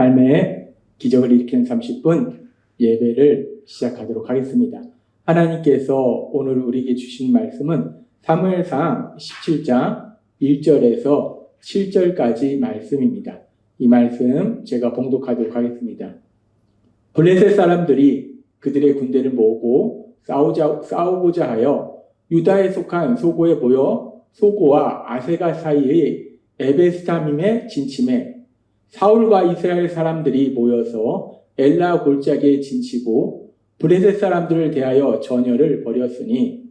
삶의 기적을 일으키는 30분 예배를 시작하도록 하겠습니다. 하나님께서 오늘 우리에게 주신 말씀은 사무엘상 17장 1절에서 7절까지 말씀입니다. 이 말씀 제가 봉독하도록 하겠습니다. 블레셋 사람들이 그들의 군대를 모으고 싸우자, 싸우고자 하여 유다에 속한 소고에 모여 소고와 아세가 사이의 에베스타밈에 진침해 사울과 이스라엘 사람들이 모여서 엘라 골짜기에 진치고 블레셋 사람들을 대하여 전열을 벌였으니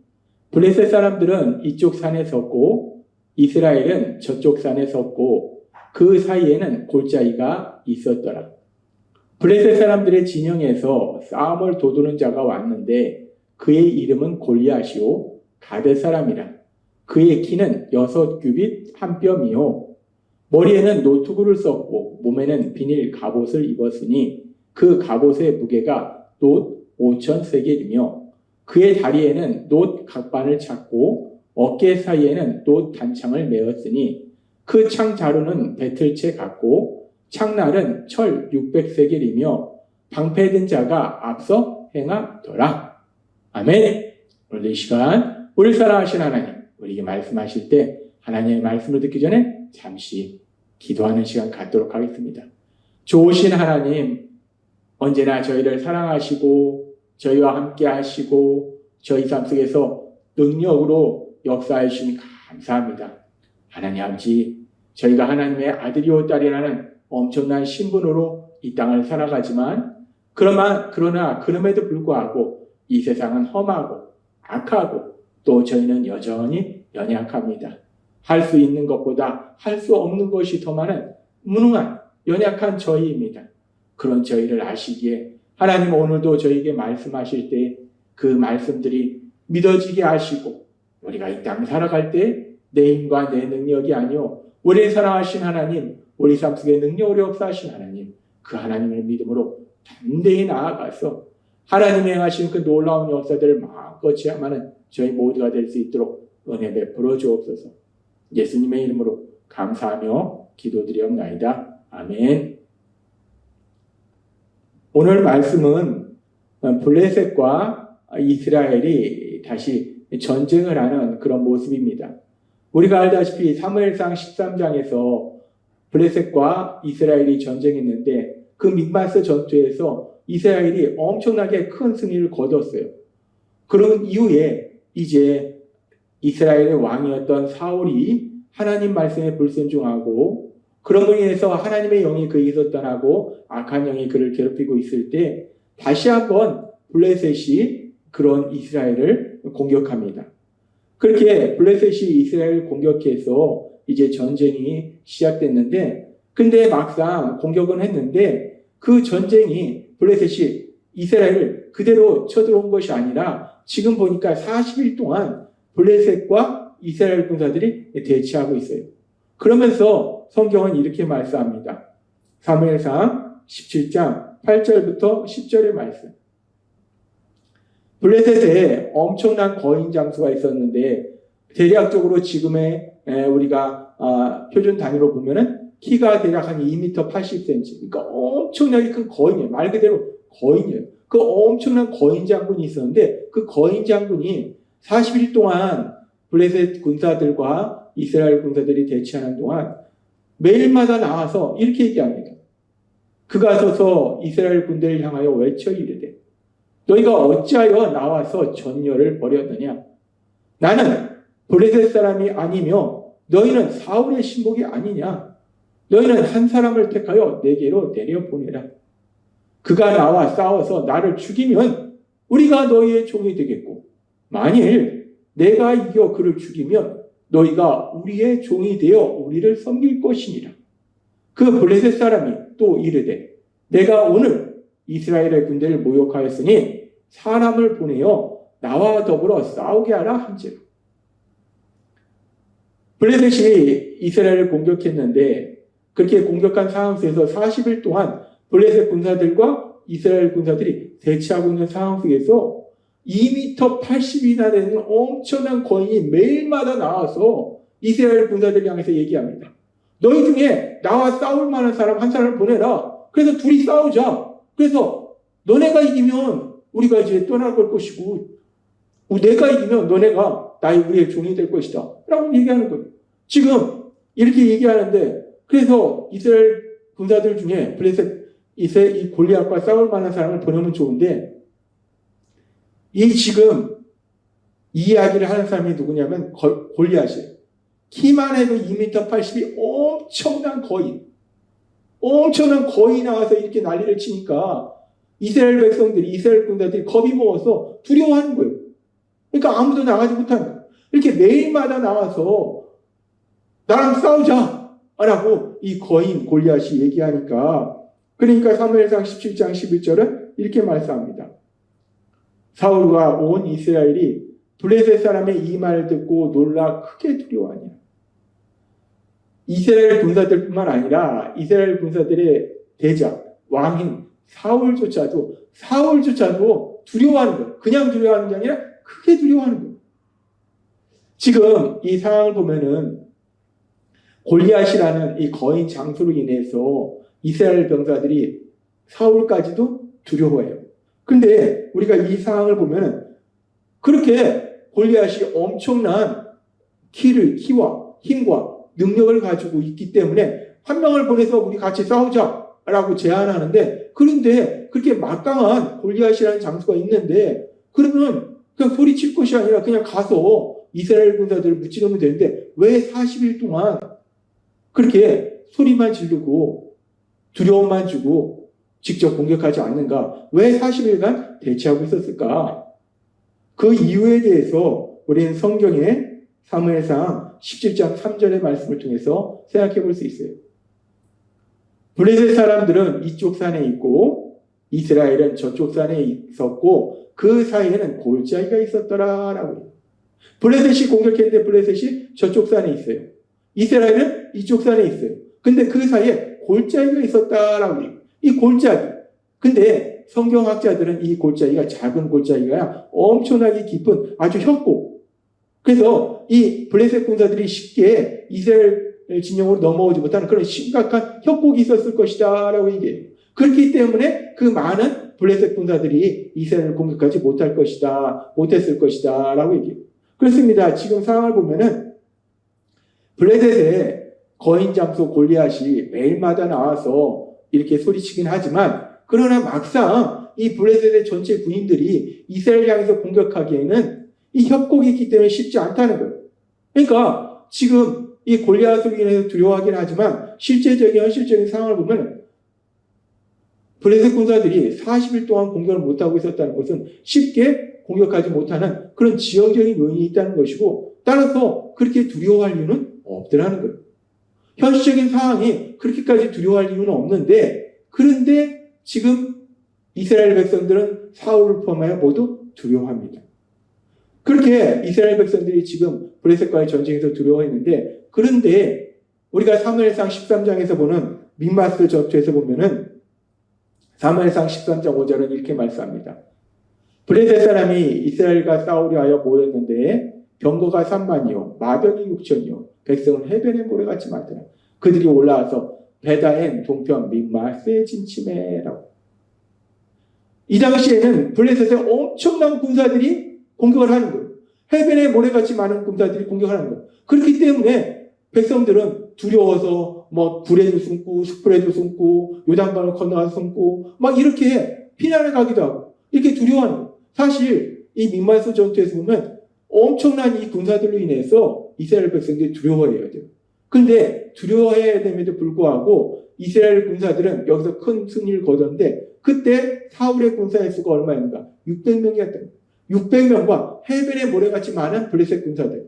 블레셋 사람들은 이쪽 산에 섰고 이스라엘은 저쪽 산에 섰고 그 사이에는 골짜기가 있었더라. 블레셋 사람들의 진영에서 싸움을 도두는 자가 왔는데 그의 이름은 골리앗이요 가데 사람이라. 그의 키는 여섯 규빗 한 뼘이요 머리에는 노트구를 썼고 몸에는 비닐 갑옷을 입었으니 그 갑옷의 무게가 놋 5천 세겔이며 그의 다리에는 놋 각반을 찾고 어깨 사이에는 놋 단창을 메었으니 그 창 자루는 배틀채 같고 창날은 철 600세겔이며 방패든 자가 앞서 행하더라. 아멘. 오늘 이 시간 우리 사랑하신 하나님 우리에게 말씀하실 때 하나님의 말씀을 듣기 전에 잠시 기도하는 시간 갖도록 하겠습니다. 좋으신 하나님 언제나 저희를 사랑하시고 저희와 함께 하시고 저희 삶 속에서 능력으로 역사해 주시니 감사합니다. 하나님 아버지 저희가 하나님의 아들이오 딸이라는 엄청난 신분으로 이 땅을 살아가지만 그러나 그러나 그럼에도 불구하고 이 세상은 험하고 악하고 또 저희는 여전히 연약합니다. 할 수 있는 것보다 할 수 없는 것이 더 많은 무능한 연약한 저희입니다. 그런 저희를 아시기에 하나님 오늘도 저에게 말씀하실 때 그 말씀들이 믿어지게 하시고 우리가 이 땅 살아갈 때 내 힘과 내 능력이 아니요 우리 사랑하신 하나님 우리 삶 속에 능력으로 역사하신 하나님 그 하나님을 믿음으로 담대히 나아가서 하나님이 행하신 그 놀라운 역사들을 마음껏 체험하는 저희 모두가 될 수 있도록 은혜 베풀어 주옵소서 예수님의 이름으로 감사하며 기도드리옵나이다. 아멘. 오늘 말씀은 블레셋과 이스라엘이 다시 전쟁을 하는 그런 모습입니다. 우리가 알다시피 사무엘상 13장에서 블레셋과 이스라엘이 전쟁했는데 그 민마스 전투에서 이스라엘이 엄청나게 큰 승리를 거뒀어요. 그런 이후에 이제 이스라엘의 왕이었던 사울이 하나님 말씀에 불순종하고 그런 분에 인해서 하나님의 영이 그에게 있었다고 악한 영이 그를 괴롭히고 있을 때 다시 한번 블레셋이 그런 이스라엘을 공격합니다. 그렇게 블레셋이 이스라엘을 공격해서 이제 전쟁이 시작됐는데 근데 막상 공격은 했는데 그 전쟁이 블레셋이 이스라엘을 그대로 쳐들어온 것이 아니라 지금 보니까 40일 동안 블레셋과 이스라엘 군사들이 대치하고 있어요. 그러면서 성경은 이렇게 말씀합니다. 사무엘상 17장 8절부터 10절의 말씀. 블레셋에 엄청난 거인 장수가 있었는데 대략적으로 지금의 우리가 아, 표준 단위로 보면은 키가 대략 한 2m 80cm. 그러니까 엄청나게 큰 거인이에요. 말 그대로 거인이에요. 그 엄청난 거인 장군이 있었는데 그 거인 장군이 40일 동안 블레셋 군사들과 이스라엘 군사들이 대치하는 동안 매일마다 나와서 이렇게 얘기합니다. 그가 서서 이스라엘 군대를 향하여 외쳐 이르되 너희가 어찌하여 나와서 전열을 벌였느냐? 나는 블레셋 사람이 아니며 너희는 사울의 신복이 아니냐? 너희는 한 사람을 택하여 내게로 내려보내라. 그가 나와 싸워서 나를 죽이면 우리가 너희의 종이 되겠고 만일 내가 이겨 그를 죽이면 너희가 우리의 종이 되어 우리를 섬길 것이니라. 그 블레셋 사람이 또 이르되 내가 오늘 이스라엘의 군대를 모욕하였으니 사람을 보내어 나와 더불어 싸우게 하라 한지라. 블레셋이 이스라엘을 공격했는데 그렇게 공격한 상황 속에서 40일 동안 블레셋 군사들과 이스라엘 군사들이 대치하고 있는 상황 속에서 2m 80이나 되는 엄청난 거인이 매일마다 나와서 이스라엘 군사들 향해서 얘기합니다. 너희 중에 나와 싸울 만한 사람 한 사람을 보내라. 그래서 둘이 싸우자. 그래서 너네가 이기면 우리가 이제 떠나갈 것이고 내가 이기면 너네가 나의 우리의 종이 될 것이다. 라고 얘기하는 거예요. 지금 이렇게 얘기하는데 그래서 이스라엘 군사들 중에 블레셋 이세 이 골리앗과 싸울 만한 사람을 보내면 좋은데 이 지금 이 이야기를 하는 사람이 누구냐면 걸- 골리앗이에요. 키만 해도 2m 80이 엄청난 거인. 엄청난 거인이 나와서 이렇게 난리를 치니까 이스라엘 백성들이 이스라엘 군사들이 겁이 먹어서 두려워하는 거예요. 그러니까 아무도 나가지 못하는. 이렇게 매일마다 나와서 나랑 싸우자! 라고 이 거인 골리앗이 얘기하니까 그러니까 사무엘상 17장 11절은 이렇게 말씀합니다. 사울과 온 이스라엘이 블레셋 사람의 이 말을 듣고 놀라 크게 두려워하냐. 이스라엘 군사들뿐만 아니라 이스라엘 군사들의 대장, 왕인 사울조차도 사울조차도 두려워하는 거예요. 그냥 두려워하는 게 아니라 크게 두려워하는 거예요. 지금 이 상황을 보면은 골리앗이라는 이 거인 장수로 인해서 이스라엘 병사들이 사울까지도 두려워해요. 근데 우리가 이 상황을 보면은 그렇게 골리앗이 엄청난 키를 키와 힘과 능력을 가지고 있기 때문에 한 명을 보내서 우리 같이 싸우자라고 제안하는데 그런데 그렇게 막강한 골리앗이라는 장수가 있는데 그러면 그냥 소리칠 것이 아니라 그냥 가서 이스라엘 군사들을 무찌르면 되는데 왜 40일 동안 그렇게 소리만 지르고 두려움만 주고 직접 공격하지 않는가? 왜 40일간 대치하고 있었을까? 그 이유에 대해서 우리는 성경의 사무엘상 17장 3절의 말씀을 통해서 생각해 볼 수 있어요. 블레셋 사람들은 이쪽 산에 있고 이스라엘은 저쪽 산에 있었고 그 사이에는 골짜기가 있었더라라고. 블레셋이 공격했는데 블레셋이 저쪽 산에 있어요. 이스라엘은 이쪽 산에 있어요. 근데 그 사이에 골짜기가 있었다라고. 이 골짜기. 근데 성경학자들은 이 골짜기가 작은 골짜기가 엄청나게 깊은 아주 협곡. 그래서 이 블레셋 군사들이 쉽게 이스라엘 진영으로 넘어오지 못하는 그런 심각한 협곡이 있었을 것이다 라고 얘기해요. 그렇기 때문에 그 많은 블레셋 군사들이 이스라엘을 공격하지 못할 것이다, 못했을 것이다 라고 얘기해요. 그렇습니다. 지금 상황을 보면은 블레셋의 거인 장소 골리앗이 매일마다 나와서 이렇게 소리치긴 하지만 그러나 막상 이 블레셋의 전체 군인들이 이스라엘 향해서 공격하기에는 이 협곡이 있기 때문에 쉽지 않다는 거예요. 그러니까 지금 이 골리앗을 인해서 두려워하긴 하지만 실제적인 현실적인 상황을 보면 블레셋 군사들이 40일 동안 공격을 못하고 있었다는 것은 쉽게 공격하지 못하는 그런 지형적인 요인이 있다는 것이고 따라서 그렇게 두려워할 이유는 없더라는 거예요. 현실적인 상황이 그렇게까지 두려워할 이유는 없는데 그런데 지금 이스라엘 백성들은 사울을 포함하여 모두 두려워합니다. 그렇게 이스라엘 백성들이 지금 블레셋과의 전쟁에서 두려워했는데 그런데 우리가 사무엘상 13장에서 보는 믹마스 전투에서 보면은 사무엘상 13장 5절은 이렇게 말씀합니다. 블레셋 사람이 이스라엘과 싸우려 하여 모였는데 병거가 3만이요 마병이 6천이요 백성은 해변의 모래같이 많더라. 그들이 올라와서 베다엔 동편 믹마스에 진침해라고. 이 당시에는 블레셋의 엄청난 군사들이 공격을 하는 거예요. 해변에 모래같이 많은 군사들이 공격을 하는 거예요. 그렇기 때문에 백성들은 두려워서 뭐 불에도 숨고 숯불에도 숨고 요단강을 건너가서 숨고 막 이렇게 피난을 가기도 하고 이렇게 두려워하는 거예요. 사실 이 민마스 전투에서 보면 엄청난 이 군사들로 인해서 이스라엘 백성들이 두려워해야 돼요. 근데 두려워해야 됨에도 불구하고 이스라엘 군사들은 여기서 큰 승리를 거뒀는데 그때 사울의 군사의 수가 얼마인가? 600명이었다. 600명과 해변의 모래같이 많은 블레셋 군사들.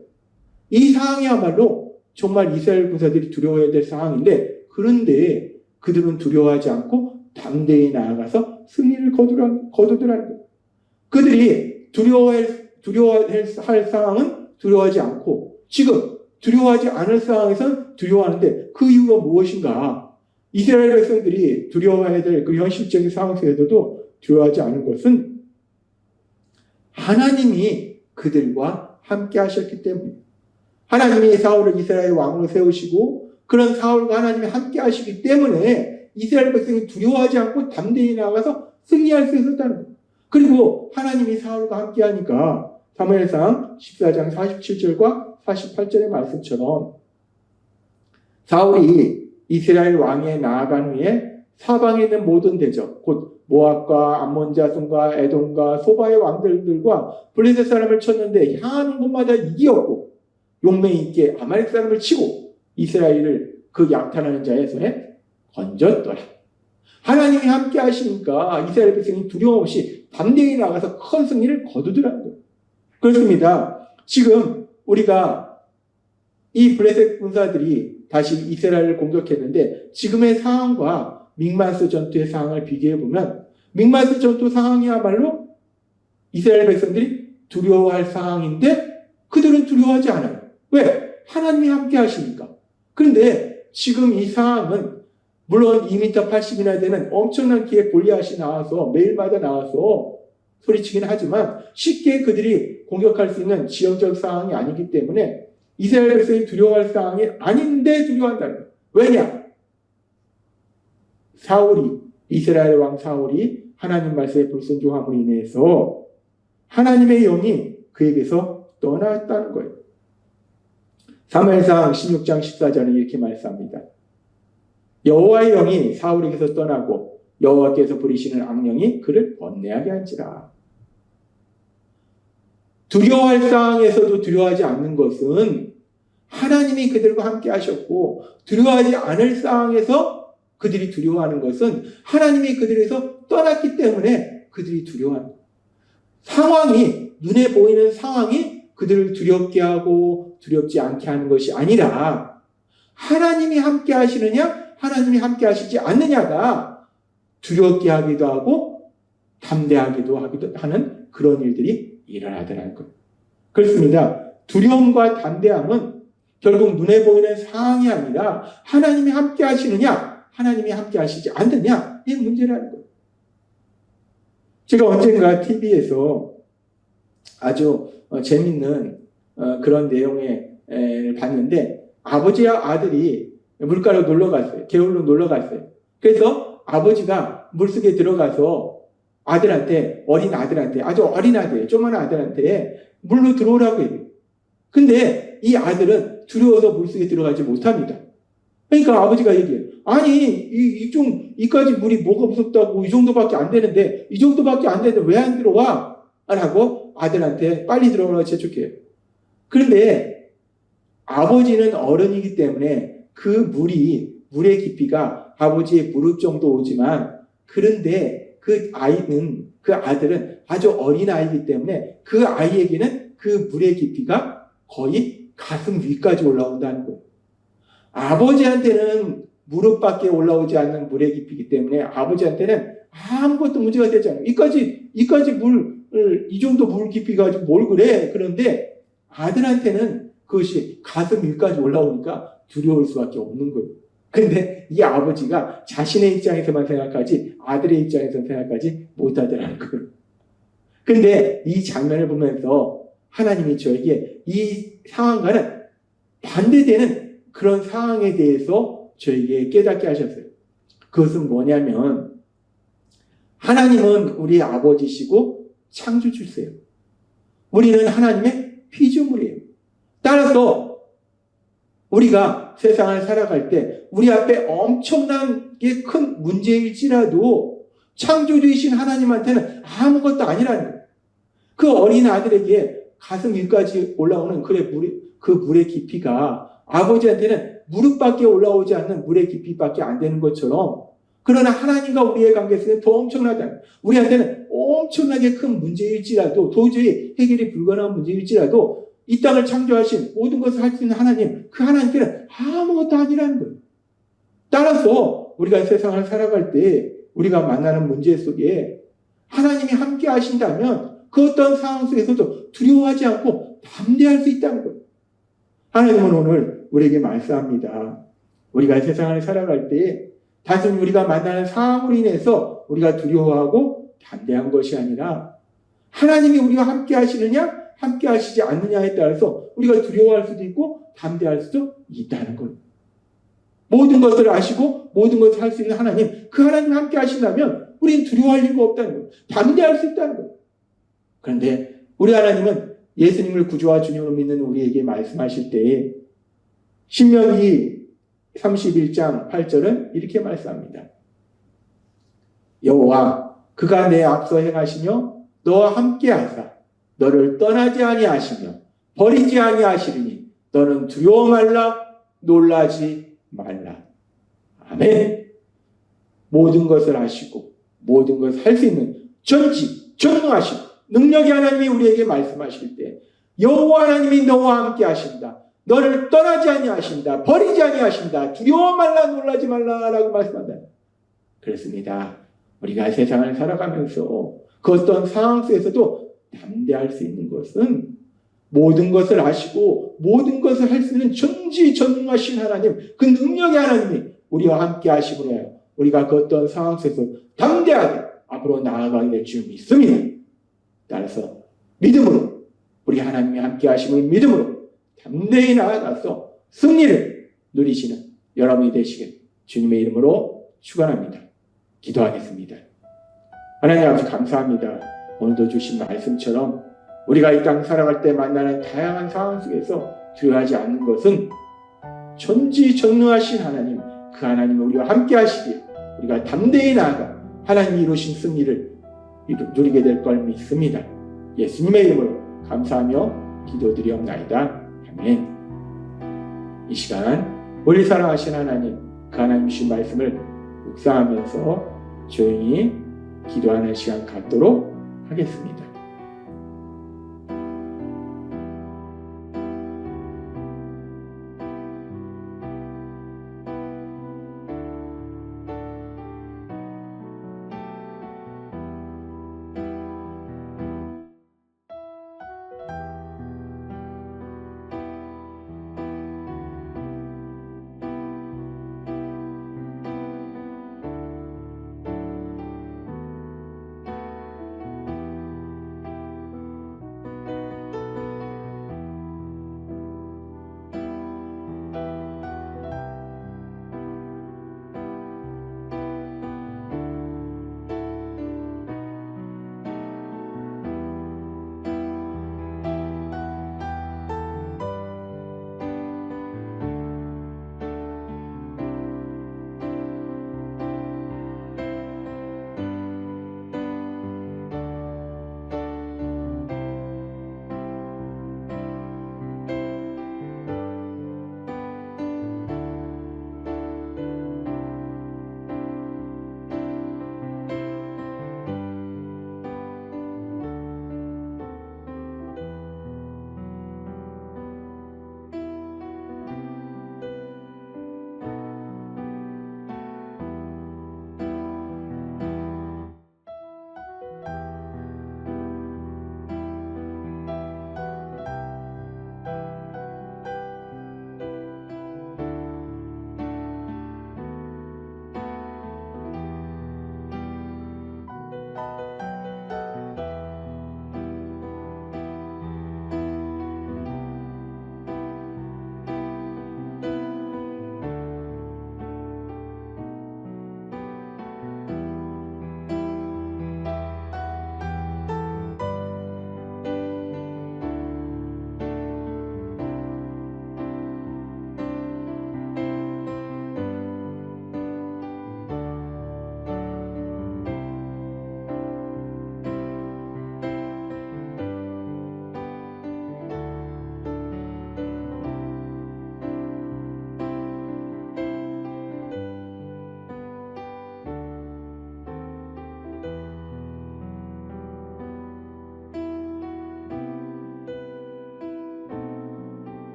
이 상황이야말로 정말 이스라엘 군사들이 두려워해야 될 상황인데 그런데 그들은 두려워하지 않고 담대히 나아가서 승리를 거두라, 거두더라는 거예요. 그들이 두려워할, 두려워할 상황은 두려워하지 않고 지금 두려워하지 않을 상황에선 두려워하는데 그 이유가 무엇인가? 이스라엘 백성들이 두려워해야 될 그 현실적인 상황 속에서도 두려워하지 않은 것은 하나님이 그들과 함께 하셨기 때문에 하나님이 사울을 이스라엘 왕으로 세우시고 그런 사울과 하나님이 함께 하시기 때문에 이스라엘 백성이 두려워하지 않고 담대히 나가서 승리할 수 있었다는 거예요. 그리고 하나님이 사울과 함께 하니까 사무엘상 14장 47절과 48절의 말씀처럼 사울이 이스라엘 왕에 나아간 후에 사방에 있는 모든 대적 곧 모압과 암몬 자손과 에돔과 소바의 왕들들과 블레셋 사람을 쳤는데 향하는 곳마다 이기었고 용맹 있게 아말렉 사람을 치고 이스라엘을 그 약탈하는 자의 손에 건졌더라. 하나님이 함께 하시니까 이스라엘 백성이 두려움 없이 담대히 나가서 큰 승리를 거두더라는 거예요. 그렇습니다. 지금 우리가 이 블레셋 군사들이 다시 이스라엘을 공격했는데 지금의 상황과 믹마스 전투의 상황을 비교해 보면 믹마스 전투 상황이야말로 이스라엘 백성들이 두려워할 상황인데 그들은 두려워하지 않아요. 왜? 하나님이 함께 하시니까. 그런데 지금 이 상황은 물론 2m 80이나 되는 엄청난 키의 골리앗이 나와서 매일마다 나와서 소리치긴 하지만 쉽게 그들이 공격할 수 있는 지형적 상황이 아니기 때문에 이스라엘 백성이 두려워할 상황이 아닌데 두려워한다는 거예요. 왜냐? 사울이 이스라엘 왕 사울이 하나님 말씀에 불순종함으로 인해서 하나님의 영이 그에게서 떠났다는 거예요. 사무엘상 16장 14절은 이렇게 말씀합니다. 여호와의 영이 사울에게서 떠나고 여호와께서 부리시는 악령이 그를 번뇌하게 한지라. 두려워할 상황에서도 두려워하지 않는 것은 하나님이 그들과 함께 하셨고 두려워하지 않을 상황에서 그들이 두려워하는 것은 하나님이 그들에서 떠났기 때문에 그들이 거예요. 상황이 눈에 보이는 상황이 그들을 두렵게 하고 두렵지 않게 하는 것이 아니라 하나님이 함께 하시느냐 하나님이 함께 하시지 않느냐가 두렵게 하기도 하고 담대하기도 하기도 하는 그런 일들이 일어나더라는 거예요. 그렇습니다. 두려움과 담대함은 결국 눈에 보이는 상황이 아니라 하나님이 함께 하시느냐, 하나님이 함께 하시지 않느냐, 이 문제라는 거예요. 제가 언젠가 TV에서 아주 어, 재밌는 어, 그런 내용을 봤는데 아버지와 아들이 물가로 놀러 갔어요. 개울로 놀러 갔어요. 그래서 아버지가 물속에 들어가서 아들한테, 어린 아들한테, 아주 어린 아들, 조그만 아들한테 물로 들어오라고 해요. 근데 이 아들은 두려워서 물속에 들어가지 못합니다. 그러니까 아버지가 얘기해요. 아니, 이, 이 좀, 이까지 물이 뭐가 무섭다고 이 정도밖에 안 되는데, 이 정도밖에 안 되는데 왜 안 들어와? 라고 아들한테 빨리 들어오라고 재촉해요. 그런데 아버지는 어른이기 때문에 그 물이, 물의 깊이가 아버지의 무릎 정도 오지만, 그런데 그 아이는, 그 아들은 아주 어린 아이이기 때문에 그 아이에게는 그 물의 깊이가 거의 가슴 위까지 올라온다는 거예요. 아버지한테는 무릎밖에 올라오지 않는 물의 깊이기 때문에 아버지한테는 아무것도 문제가 되지 않아요. 이까지, 이까지 물을, 이 정도 물 깊이 가지고 뭘 그래? 그런데 아들한테는 그것이 가슴 위까지 올라오니까 두려울 수밖에 없는 거예요. 근데 이 아버지가 자신의 입장에서만 생각하지 아들의 입장에서 생각하지 못하더라는 거예요. 근데 이 장면을 보면서 하나님이 저에게 이 상황과는 반대되는 그런 상황에 대해서 저에게 깨닫게 하셨어요. 그것은 뭐냐면 하나님은 우리 아버지시고 창조주세요. 우리는 하나님의 피조물이에요. 따라서 우리가 세상을 살아갈 때 우리 앞에 엄청나게 큰 문제일지라도 창조주이신 하나님한테는 아무것도 아니라는 거예요. 그 어린 아들에게 가슴 위까지 올라오는 그의 물의, 그 물의 깊이가 아버지한테는 무릎밖에 올라오지 않는 물의 깊이밖에 안 되는 것처럼 그러나 하나님과 우리의 관계 속에 더 엄청나다. 우리한테는 엄청나게 큰 문제일지라도 도저히 해결이 불가능한 문제일지라도 이 땅을 창조하신 모든 것을 할 수 있는 하나님, 그 하나님께는 아무것도 아니라는 거예요. 따라서 우리가 세상을 살아갈 때 우리가 만나는 문제 속에 하나님이 함께 하신다면 그 어떤 상황 속에서도 두려워하지 않고 담대할 수 있다는 거예요. 하나님은 오늘 우리에게 말씀합니다. 우리가 세상을 살아갈 때 단순히 우리가 만나는 상황으로 인해서 우리가 두려워하고 담대한 것이 아니라 하나님이 우리와 함께 하시느냐 함께 하시지 않느냐에 따라서 우리가 두려워할 수도 있고 담대할 수도 있다는 거예요. 모든 것을 아시고 모든 것을 할 수 있는 하나님, 그 하나님 함께 하신다면 우리는 두려워할 이유가 없다는 거예요. 담대할 수 있다는 거예요. 그런데 우리 하나님은 예수님을 구주와 주님으로 믿는 우리에게 말씀하실 때에 신명기 31장 8절은 이렇게 말씀합니다. 여호와 그가 내 앞서 행하시며 너와 함께 하사 너를 떠나지 아니하시며 버리지 아니하시리니 너는 두려워 말라 놀라지 말라. 아멘. 모든 것을 아시고 모든 것을 할 수 있는 전지 전능하신 능력의 하나님이 우리에게 말씀하실 때 여호와 하나님이 너와 함께 하신다. 너를 떠나지 아니하신다. 버리지 아니하신다. 두려워 말라 놀라지 말라라고 말씀한다. 그렇습니다. 우리가 세상을 살아가면서 그 어떤 상황 속에서도 담대할 수 있는 것은 모든 것을 아시고 모든 것을 할 수 있는 전지전능하신 하나님, 그 능력의 하나님이 우리와 함께 해요. 우리가 그 어떤 상황 속에서 담대하게 앞으로 나아가게 될 줄 믿습니다. 따라서 믿음으로 우리 하나님이 함께 하심을 믿음으로 담대히 나아가서 승리를 누리시는 여러분이 되시길 주님의 이름으로 축원합니다. 기도하겠습니다. 하나님 아버지 감사합니다. 오늘도 주신 말씀처럼 우리가 이 땅 살아갈 때 만나는 다양한 상황 속에서 두려워하지 않는 것은 전지전능하신 하나님, 그 하나님이 우리와 함께 하시기에 우리가 담대히 나아가 하나님이 이루신 승리를 누리게 될 걸 믿습니다. 예수님의 이름으로 감사하며 기도드리옵나이다. 아멘. 이 시간 우리 사랑하신 하나님, 그 하나님 주신 말씀을 묵상하면서 조용히 기도하는 시간 갖도록 하겠습니다.